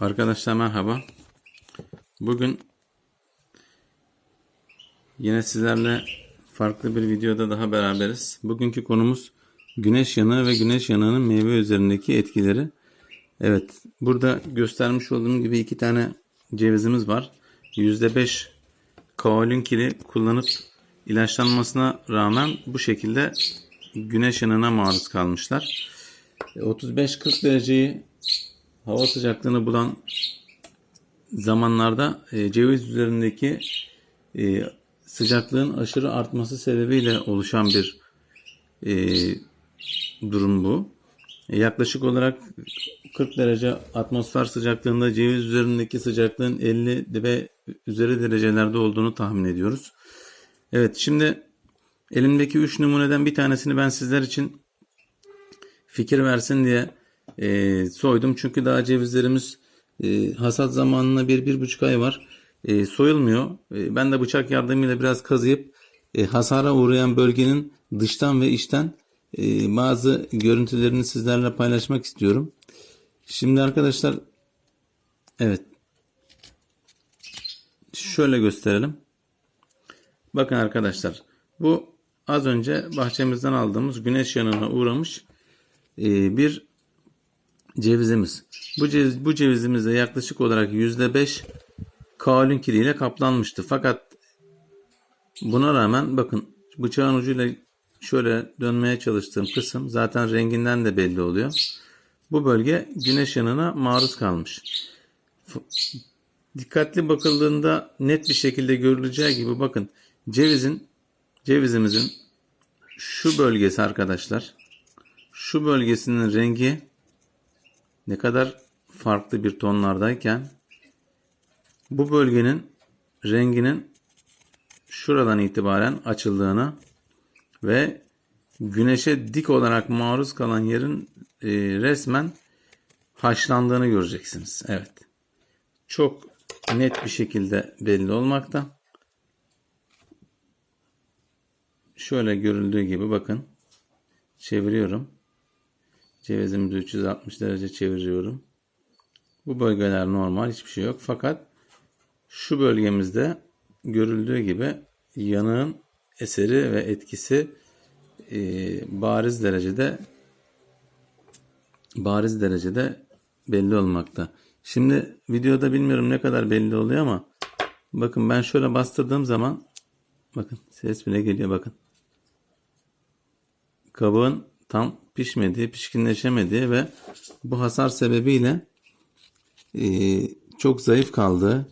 Arkadaşlar merhaba. Bugün yine sizlerle farklı bir videoda daha beraberiz. Bugünkü konumuz güneş yanığı ve güneş yanığının meyve üzerindeki etkileri. Evet, burada göstermiş olduğum gibi iki tane cevizimiz var. %5 kaolin kili kullanıp ilaçlanmasına rağmen bu şekilde güneş yanığına maruz kalmışlar. 35-40 dereceyi hava sıcaklığını bulan zamanlarda e, ceviz üzerindeki e, sıcaklığın aşırı artması sebebiyle oluşan bir e, durum bu. E, yaklaşık olarak 40 derece atmosfer sıcaklığında ceviz üzerindeki sıcaklığın 50 ve üzeri derecelerde olduğunu tahmin ediyoruz. Evet şimdi elimdeki 3 numuneden bir tanesini ben sizler için fikir versin diye e, soydum. Çünkü daha cevizlerimiz e, hasat zamanına bir, bir buçuk ay var. E, soyulmuyor. E, ben de bıçak yardımıyla biraz kazıyıp e, hasara uğrayan bölgenin dıştan ve içten e, bazı görüntülerini sizlerle paylaşmak istiyorum. Şimdi arkadaşlar evet şöyle gösterelim. Bakın arkadaşlar bu az önce bahçemizden aldığımız güneş yanına uğramış e, bir cevizimiz. Bu ceviz, bu cevizimiz de yaklaşık olarak %5 kaolin kiliyle kaplanmıştı. Fakat buna rağmen bakın bıçağın ucuyla şöyle dönmeye çalıştığım kısım zaten renginden de belli oluyor. Bu bölge güneş yanına maruz kalmış. Dikkatli bakıldığında net bir şekilde görüleceği gibi bakın cevizin cevizimizin şu bölgesi arkadaşlar şu bölgesinin rengi ne kadar farklı bir tonlardayken bu bölgenin renginin şuradan itibaren açıldığını ve güneşe dik olarak maruz kalan yerin e, resmen haşlandığını göreceksiniz. Evet. Çok net bir şekilde belli olmakta. Şöyle görüldüğü gibi bakın. Çeviriyorum. Cevizimizi 360 derece çeviriyorum. Bu bölgeler normal hiçbir şey yok. Fakat şu bölgemizde görüldüğü gibi yanığın eseri ve etkisi e, bariz derecede bariz derecede belli olmakta. Şimdi videoda bilmiyorum ne kadar belli oluyor ama bakın ben şöyle bastırdığım zaman bakın ses bile geliyor bakın. Kabuğun tam pişmediği, pişkinleşemediği ve bu hasar sebebiyle e, çok zayıf kaldığı,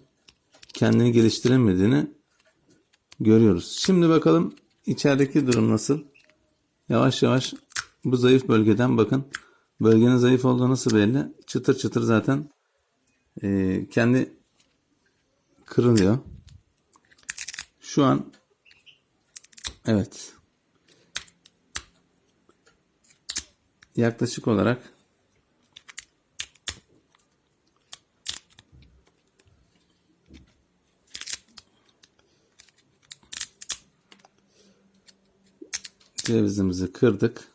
kendini geliştiremediğini görüyoruz. Şimdi bakalım içerideki durum nasıl? Yavaş yavaş bu zayıf bölgeden bakın. Bölgenin zayıf olduğu nasıl belli? Çıtır çıtır zaten e, kendi kırılıyor. Şu an evet yaklaşık olarak cevizimizi kırdık.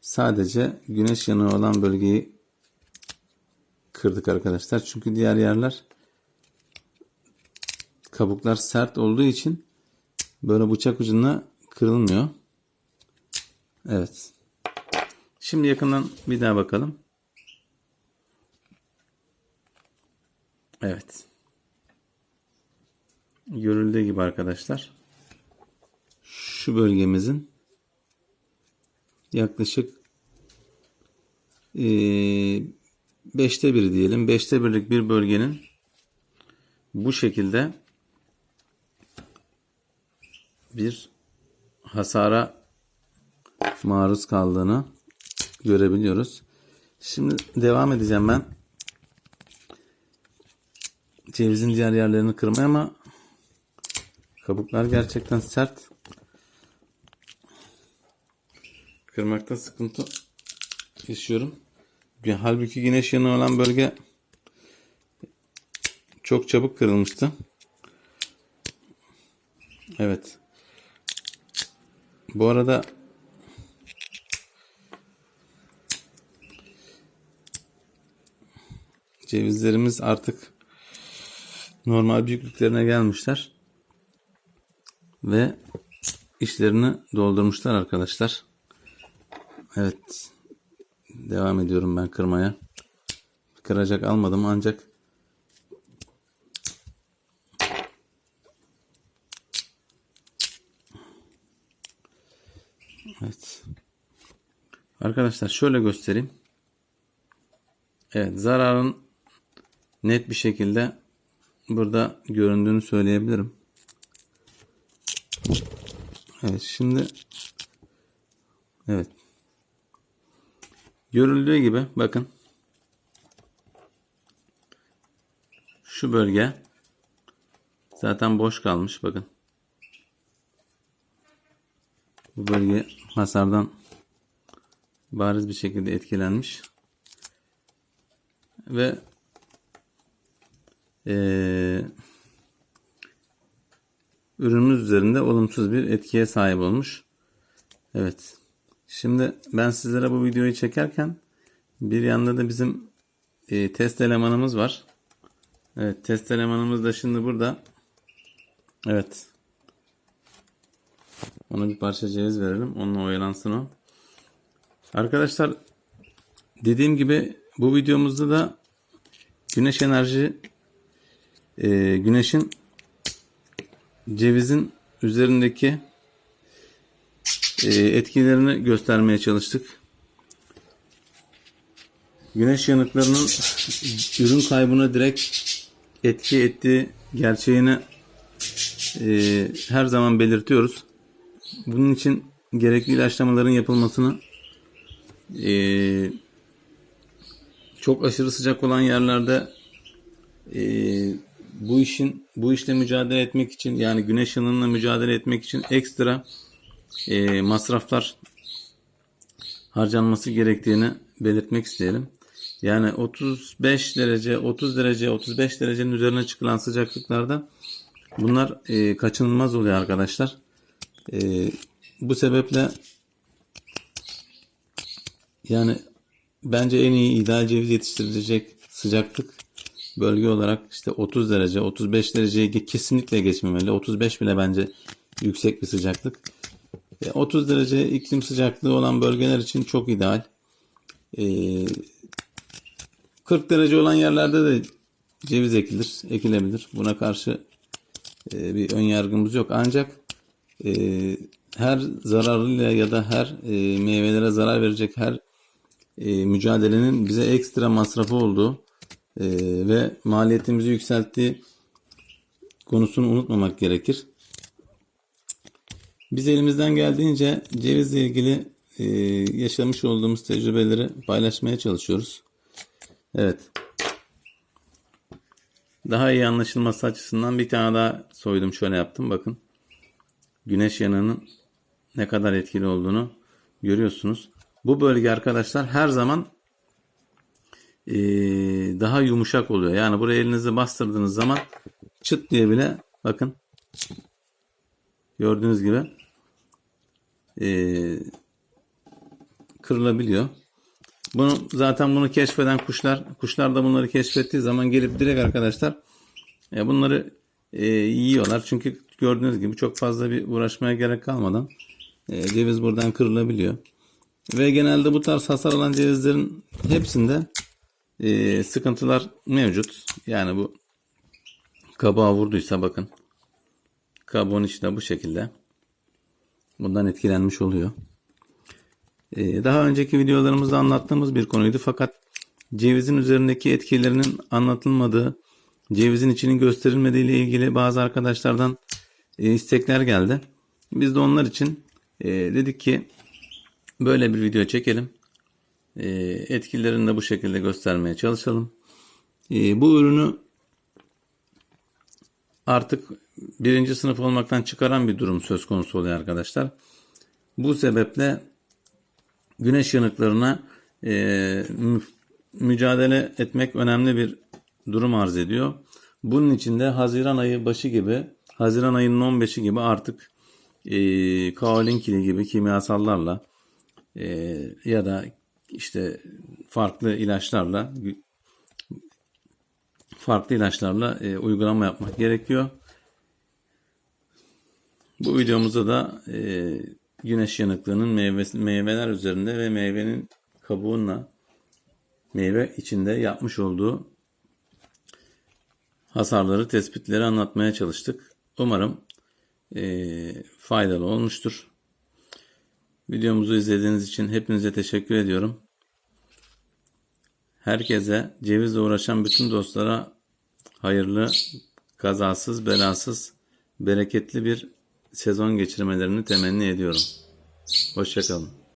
Sadece güneş yanığı olan bölgeyi kırdık arkadaşlar. Çünkü diğer yerler kabuklar sert olduğu için böyle bıçak ucuna kırılmıyor. Evet. Şimdi yakından bir daha bakalım. Evet. Görüldüğü gibi arkadaşlar. Şu bölgemizin yaklaşık beşte bir diyelim. Beşte birlik bir bölgenin bu şekilde bir hasara maruz kaldığını görebiliyoruz. Şimdi devam edeceğim ben. Cevizin diğer yerlerini kırmaya ama kabuklar gerçekten sert. Kırmakta sıkıntı yaşıyorum. Halbuki güneş yanığı olan bölge çok çabuk kırılmıştı. Evet. Bu arada Cevizlerimiz artık normal büyüklüklerine gelmişler. Ve işlerini doldurmuşlar arkadaşlar. Evet. Devam ediyorum ben kırmaya. Kıracak almadım ancak Evet. Arkadaşlar şöyle göstereyim. Evet zararın net bir şekilde burada göründüğünü söyleyebilirim. Evet şimdi evet. Görüldüğü gibi bakın. Şu bölge zaten boş kalmış bakın. Bu bölge hasardan bariz bir şekilde etkilenmiş. Ve eee ürünümüz üzerinde olumsuz bir etkiye sahip olmuş. Evet. Şimdi ben sizlere bu videoyu çekerken bir yanda da bizim e, test elemanımız var. Evet test elemanımız da şimdi burada. Evet. Ona bir parça ceviz verelim. Onunla oyalansın o. Arkadaşlar dediğim gibi bu videomuzda da güneş enerji e, güneşin cevizin üzerindeki e, etkilerini göstermeye çalıştık. Güneş yanıklarının ürün kaybına direkt etki ettiği gerçeğini e, her zaman belirtiyoruz. Bunun için gerekli ilaçlamaların yapılmasını e, çok aşırı sıcak olan yerlerde e, bu işin bu işle mücadele etmek için yani güneş yanığıyla mücadele etmek için ekstra e, masraflar harcanması gerektiğini belirtmek isteyelim. Yani 35 derece, 30 derece, 35 derecenin üzerine çıkılan sıcaklıklarda bunlar e, kaçınılmaz oluyor arkadaşlar. E, bu sebeple yani bence en iyi ideal ceviz yetiştirilecek sıcaklık bölge olarak işte 30 derece, 35 dereceyi kesinlikle geçmemeli. 35 bile bence yüksek bir sıcaklık. 30 derece iklim sıcaklığı olan bölgeler için çok ideal. 40 derece olan yerlerde de ceviz ekilir, ekilebilir. Buna karşı bir ön yargımız yok. Ancak her zararıyla ya da her meyvelere zarar verecek her mücadelenin bize ekstra masrafı olduğu e, ve maliyetimizi yükselttiği konusunu unutmamak gerekir. Biz elimizden geldiğince cevizle ilgili e, yaşamış olduğumuz tecrübeleri paylaşmaya çalışıyoruz. Evet. Daha iyi anlaşılması açısından bir tane daha soydum. Şöyle yaptım. Bakın. Güneş yanığının ne kadar etkili olduğunu görüyorsunuz. Bu bölge arkadaşlar her zaman e, daha yumuşak oluyor. Yani buraya elinizi bastırdığınız zaman çıt diye bile bakın gördüğünüz gibi e, kırılabiliyor. Bunu zaten bunu keşfeden kuşlar kuşlar da bunları keşfettiği zaman gelip direkt arkadaşlar e, bunları e, yiyorlar. Çünkü gördüğünüz gibi çok fazla bir uğraşmaya gerek kalmadan e, ceviz buradan kırılabiliyor. Ve genelde bu tarz hasar alan cevizlerin hepsinde e, sıkıntılar mevcut. Yani bu kabağa vurduysa bakın. Kabuğun içi de bu şekilde. Bundan etkilenmiş oluyor. E, daha önceki videolarımızda anlattığımız bir konuydu. Fakat cevizin üzerindeki etkilerinin anlatılmadığı, cevizin içinin gösterilmediği ile ilgili bazı arkadaşlardan e, istekler geldi. Biz de onlar için e, dedik ki böyle bir video çekelim. E, etkilerini de bu şekilde göstermeye çalışalım. E, bu ürünü artık birinci sınıf olmaktan çıkaran bir durum söz konusu oluyor arkadaşlar. Bu sebeple güneş yanıklarına e, mücadele etmek önemli bir durum arz ediyor. Bunun için de Haziran ayı başı gibi, Haziran ayının 15'i gibi artık e, kaolinkili gibi kimyasallarla e, ya da işte farklı ilaçlarla farklı ilaçlarla e, uygulama yapmak gerekiyor. Bu videomuzda da e, güneş yanıklığının meyvesi, meyveler üzerinde ve meyvenin kabuğunla meyve içinde yapmış olduğu hasarları, tespitleri anlatmaya çalıştık. Umarım e, faydalı olmuştur. Videomuzu izlediğiniz için hepinize teşekkür ediyorum. Herkese cevizle uğraşan bütün dostlara hayırlı, kazasız, belasız, bereketli bir sezon geçirmelerini temenni ediyorum. Hoşçakalın.